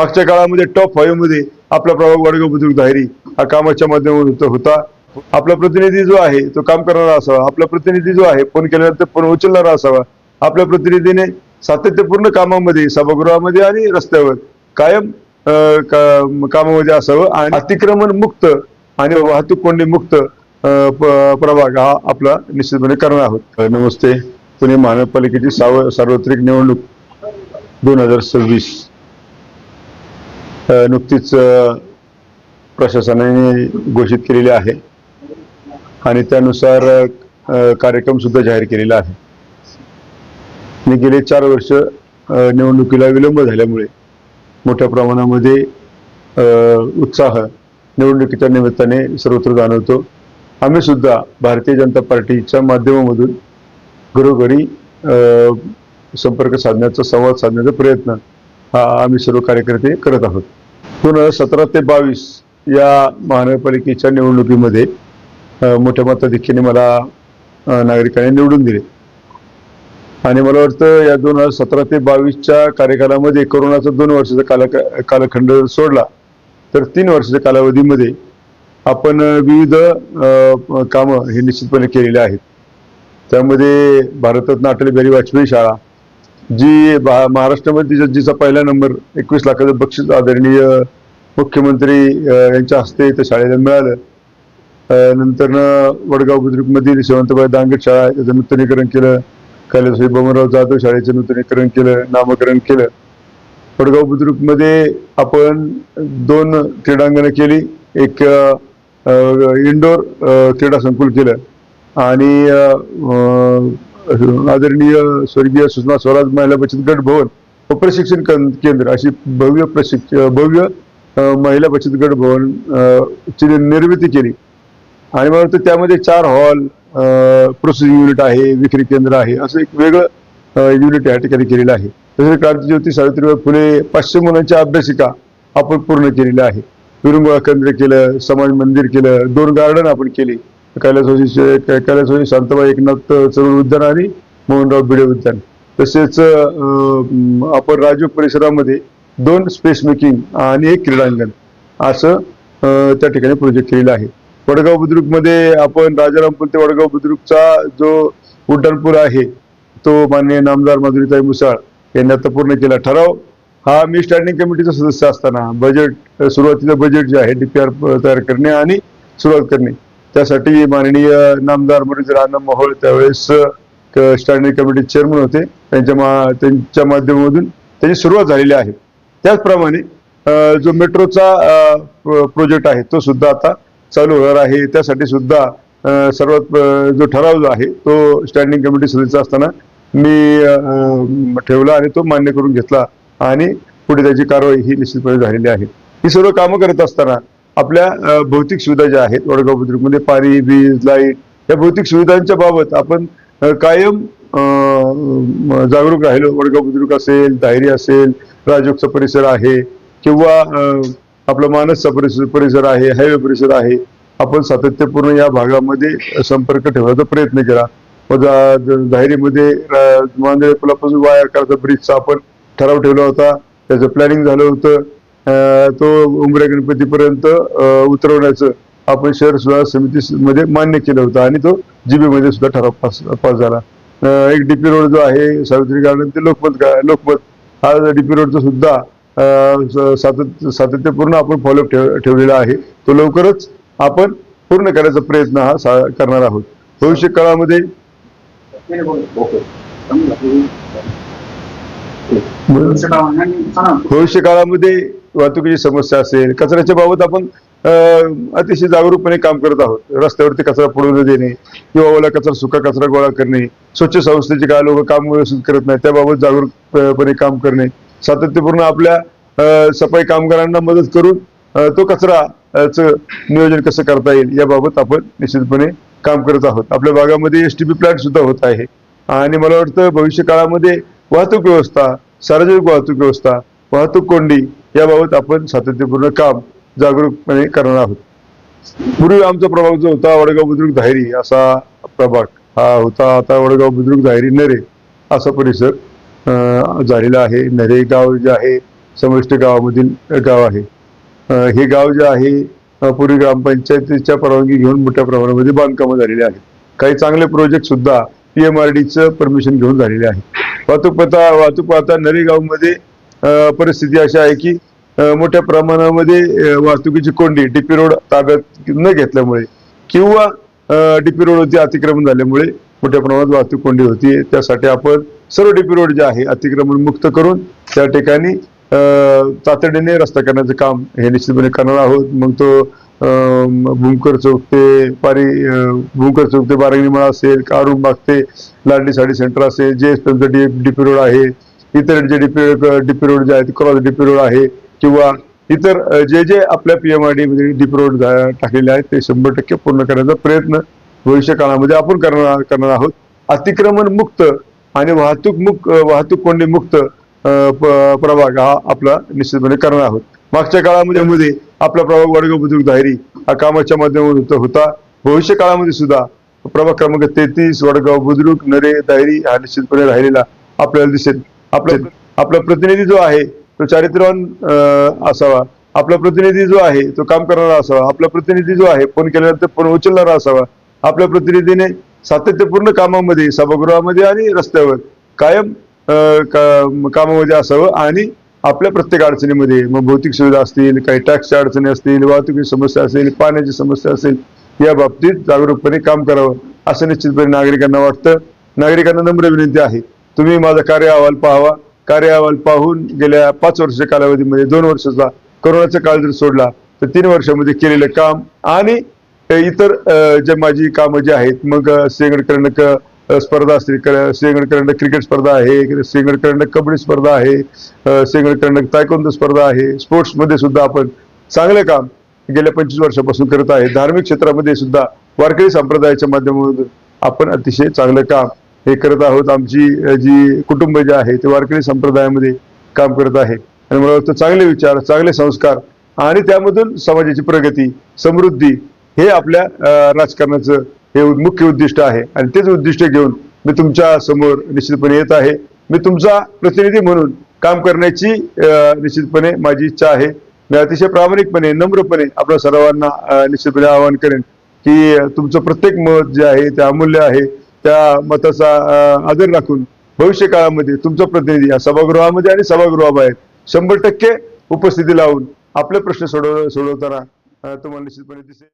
मागच्या काळामध्ये टॉप फाईव्हमध्ये आपला प्रभाग वाडगाव बुद्रुक दाहेरी हा कामाच्या माध्यमातून होता. आपला प्रतिनिधी जो आहे तो काम करणारा असावा. आपला प्रतिनिधी जो आहे फोन केल्यानंतर फोन उचलणारा असावा. आपल्या प्रतिनिधीने सातत्यपूर्ण कामामध्ये सभागृहामध्ये आणि रस्त्यावर कायम का- कामामध्ये असावं आणि अतिक्रमण मुक्त आणि वाहतूक कोंडी मुक्त प्रभाग हा आपला निश्चितपणे करणार आहोत. नमस्ते. पुणे महानगरपालिकेची साव सार्वत्रिक निवडणूक दोन हजार सव्वीस. नुकतीच प्रशासनाने घोषित केलेली आहे. आणि त्यानुसार कार्यक्रम सुद्धा जाहीर केलेला आहे. मी गेले चार वर्ष निवडणुकीला विलंब झाल्यामुळे मोठ्या प्रमाणामध्ये उत्साह निवडणुकीच्या निमित्ताने सर्वत्र जाणवतो. आम्ही सुद्धा भारतीय जनता पार्टीच्या माध्यमामधून घरोघरी संपर्क साधण्याचा संवाद साधण्याचा प्रयत्न हा आम्ही सर्व कार्यकर्ते करत आहोत. दोन हजार सतरा ते बावीस या महानगरपालिकेच्या निवडणुकीमध्ये मोठ्या मताधिक्याने मला नागरिकांनी निवडून दिले. आणि मला वाटतं या दोन हजार सतरा ते बावीसच्या कार्यकालामध्ये कोरोनाचा दोन वर्षाचा काल कालखंड सोडला तर तीन वर्षाच्या कालावधीमध्ये आपण विविध कामं हे निश्चितपणे केलेले आहेत. त्यामध्ये भारतरत्न अटल बिहारी वाजपेयी शाळा जी भा- महाराष्ट्रामध्ये जिचा जिचा पहिला नंबर एकवीस लाखाचं बक्षीस आदरणीय मुख्यमंत्री यांच्या हस्ते त्या शाळेला मिळालं. नंतरनं वडगाव बुद्रुकमधील शेवंतबाई दांगट शाळा त्याचं नूतनीकरण केलं. कैलासभाई बमनराव जाधव शाळेचं नूतनीकरण केलं नामकरण केलं. वडगाव बुद्रुकमध्ये आपण दोन क्रीडांगणं केली. एक इंडोर क्रीडा संकुल केलं. आणि आदरणीय स्वर्गीय सुषमा स्वराज महिला बचत गट भवन व प्रशिक्षण केंद्र अशी भव्य प्रशिक्ष भव्य महिला बचत गट भवन ची निर्मिती केली. आणि मला वाटतं त्यामध्ये चार हॉल प्रोसेसिंग युनिट आहे विक्री केंद्र आहे असं एक वेगळं युनिट या ठिकाणी केलेलं आहे. तसेच क्रांतीज्योती सावित्रीबाई फुले पाचशे मुलांच्या अभ्यासिका आपण पूर्ण केलेल्या आहे. विरंगुळा केंद्र केलं समाज मंदिर केलं दोन गार्डन आपण केली. कैलासवासी कैलासवासी शांताबाई एकनाथ चरुण उद्यान आणि मोहनराव भिडे उद्यान. तसेच आपण राजू परिसरामध्ये दोन स्पेस मेकिंग आणि एक क्रीडांगण असं त्या ठिकाणी प्रोजेक्ट केलेला आहे. वडगाव बुद्रुकमध्ये आपण राजारामपूर ते वडगाव बुद्रुकचा जो उड्डाणपूर आहे तो माननीय नामदार माधुरीताई मुसाळ यांनी आता पूर्ण केला ठराव. हा मी स्टँडिंग कमिटीचा सदस्य असताना बजेट सुरुवातीचं बजेट जे आहे डीपीआर तयार करणे आणि सुरुवात करणे. त्यासाठी माननीय नामदार मुरलीधर आनंद मोहोळ त्यावेळेस स्टँडिंग कमिटी चेअरमन होते. त्यांच्या मा त्यांच्या माध्यमामधून त्याची सुरुवात झालेली आहे. त्याचप्रमाणे जो मेट्रोचा प्रोजेक्ट आहे तो सुद्धा आता चालू होणार आहे. त्यासाठी सुद्धा सर्वात जो ठराव जो आहे तो स्टँडिंग कमिटी सदस्य असताना मी ठेवला आणि तो मान्य करून घेतला आणि पुढे त्याची कारवाई ही निश्चितपणे झालेली आहे. ही सर्व कामं करत असताना आपल्या भौतिक सुविधा ज्या आहेत वडगाव बुद्रुकमध्ये पाणी वीज लाइट या भौतिक सुविधांच्या बाबत आपण कायम जागरूक राहिलो. वडगाव बुद्रुक असेल दायरी असेल राजोगचा परिसर आहे किंवा आपलं आपला मानसचा परिसर परिसर आहे हायवे परिसर आहे आपण सातत्यपूर्ण या भागामध्ये संपर्क ठेवण्याचा प्रयत्न केला. मग दायरीमध्ये मांदळे पुलापासून वाया करता ब्रिजचा आपण ठराव ठेवला होता. त्याचं प्लॅनिंग झालं होतं. तो उमऱ्या गणपतीपर्यंत उतरवण्याचं आपण शहर सुधार समितीमध्ये मान्य केलं होतं आणि तो जीबीमध्ये सुद्धा ठराव पास पास झाला. एक डीपी रोड जो आहे सावित्री गार्डन ते लोकमत लोकमत. हा डीपी रोडचा सुद्धा सातत्य सातत्यपूर्ण आपण फॉलोअप ठेव ठेवलेला आहे. तो लवकरच आपण पूर्ण करायचा प्रयत्न हा सा- करणार आहोत. भविष्य काळामध्ये भविष्य काळामध्ये वाहतुकीची समस्या असेल कचऱ्याच्या बाबत आपण अतिशय जागरूकपणे काम करत आहोत. रस्त्यावरती कचरा पडू न देणे किंवा ओला कचरा सुका कचरा गोळा करणे स्वच्छ संस्थेचे काय लोक काम व्यवस्थित करत नाही त्याबाबत जागरूकपणे काम करणे. सातत्यपूर्ण आपल्या सफाई कामगारांना मदत करून तो कचरा नियोजन कसं करता येईल याबाबत आपण निश्चितपणे काम करत आहोत. आपल्या भागामध्ये एस टी पी प्लॅन्ट सुद्धा होत आहे. आणि मला वाटतं भविष्य काळामध्ये वाहतूक व्यवस्था सार्वजनिक वाहतूक व्यवस्था वाहतूक कोंडी याबाबत आपण सातत्यपूर्ण काम जागरूकपणे म्हणजे करणार आहोत. पूर्वी आमचा प्रभाग जो होता वडगाव बुद्रुक धायरी असा प्रभाग हा होता. आता वडगाव बुद्रुक धायरी नरे असा परिसर झालेला आहे. नरे गाव जे आहे समष्ट गावामधील गाव आहे. हे गाव जे आहे पूर्वी ग्रामपंचायतीच्या परवानगी घेऊन मोठ्या प्रमाणामध्ये बांधकामं झालेली आहेत. काही चांगले प्रोजेक्ट सुद्धा डीचं परमिशन घेऊन झालेले आहे वाहतूक पता वाहतूक पाहता नरेगावमध्ये परिस्थिती अशी आहे की मोठ्या प्रमाणामध्ये वाहतुकीची कोंडी डीपी रोड ताब्यात न घेतल्यामुळे किंवा डीपी रोडवरती अतिक्रमण झाल्यामुळे मोठ्या प्रमाणात वाहतूक कोंडी होती. त्यासाठी आपण सर्व डीपी रोड जे आहे अतिक्रमण मुक्त करून त्या ठिकाणी तातडीने रस्ता करण्याचं काम हे निश्चितपणे करणार आहोत. मग तो भूमकर चौक ते पारी भूमकर चौक ते बारांगणीमाळा असेल कारुंबाग ते लाडली साडी सेंटर असेल जे एस डी डीपी रोड आहे इतर जे डीपी डीपी रोड जे आहेत क्रॉस डीपी रोड आहे किंवा इतर जे जे आपल्या पी एममध्ये डीपी रोड जा- टाकलेले आहेत ते शंभर टक्के पूर्ण करण्याचा प्रयत्न भविष्य काळामध्ये आपण करणार करणार आहोत. अतिक्रमण मुक्त आणि वाहतूक मुक्त वाहतूक कोंडी मुक्त प्रभाग हा आपला निश्चितपणे करणार आहोत. मागच्या काळामध्ये मध्ये आपला प्रभाग वडगाव बुद्रुक दाहेरी हा कामाच्या माध्यमातून होता भविष्य काळामध्ये सुद्धा प्रभाग क्रमांक तेहतीस वडगाव बुद्रुक नरे दायरी हा निश्चितपणे राहिलेला आपल्याला दिसेल. आपला आपला प्रतिनिधी जो आहे तो चारित्र्यवान असावा. आपला प्रतिनिधी जो आहे तो काम करणारा असावा. आपला प्रतिनिधी जो आहे फोन केल्यानंतर फोन उचलणारा असावा. आपल्या प्रतिनिधीने सातत्यपूर्ण कामामध्ये सभागृहामध्ये आणि रस्त्यावर कायम का- कामामध्ये असावं आणि आपल्या प्रत्येक अडचणीमध्ये मग भौतिक सुविधा असतील काही टॅक्सच्या अडचणी असतील वाहतुकीची समस्या असेल पाण्याची समस्या असेल या बाबतीत जागरूकपणे काम करावं असं निश्चितपणे नागरिकांना वाटतं. नागरिकांना नम्र विनंती आहे. तुम्ही माझा कार्य अहवाल पाहावा. कार्यवाल पाहून गेल्या पाच वर्षाच्या कालावधीमध्ये दोन वर्षाचा कोरोनाचा काळ जर सोडला तर तीन वर्षामध्ये केलेलं काम आणि इतर जे माझी कामं जी आहेत मग अ, सिंहगड करंडक स्पर्धा असतील क- सिंहगड करंडक क्रिकेट स्पर्धा आहे सिंहगड करंडक कबड्डी स्पर्धा आहे सिंगड सिंहगड करंडक तायकोंद स्पर्धा आहे स्पोर्ट्समध्ये सुद्धा आपण चांगलं काम गेल्या पंचवीस वर्षापासून करत आहे. धार्मिक क्षेत्रामध्ये सुद्धा वारकरी संप्रदायाच्या माध्यमातून आपण अतिशय चांगलं काम हे करत आहोत. आमची जी कुटुंब जे आहे ते वारकरी संप्रदायामध्ये काम करत आहे. आणि मला वाटतं चांगले विचार चांगले संस्कार आणि त्यामधून समाजाची प्रगती समृद्धी हे आपल्या राजकारणाचं हे मुख्य उद्दिष्ट आहे. आणि तेच उद्दिष्ट घेऊन मी तुमच्यासमोर निश्चितपणे येत आहे. मी तुमचा प्रतिनिधी म्हणून काम करण्याची निश्चितपणे माझी इच्छा आहे. मी अतिशय प्रामाणिकपणे नम्रपणे आपल्या सर्वांना निश्चितपणे आवाहन करेन की तुमचं प्रत्येक मत जे आहे ते अमूल्य आहे. त्या मताचा आदर राखून भविष्य काळामध्ये तुमचा प्रतिनिधी या सभागृहामध्ये आणि सभागृहाबाहेर शंभर टक्के उपस्थिती लावून आपले प्रश्न सोडव सोडवताना तुम्हाला निश्चितपणे दिसेल.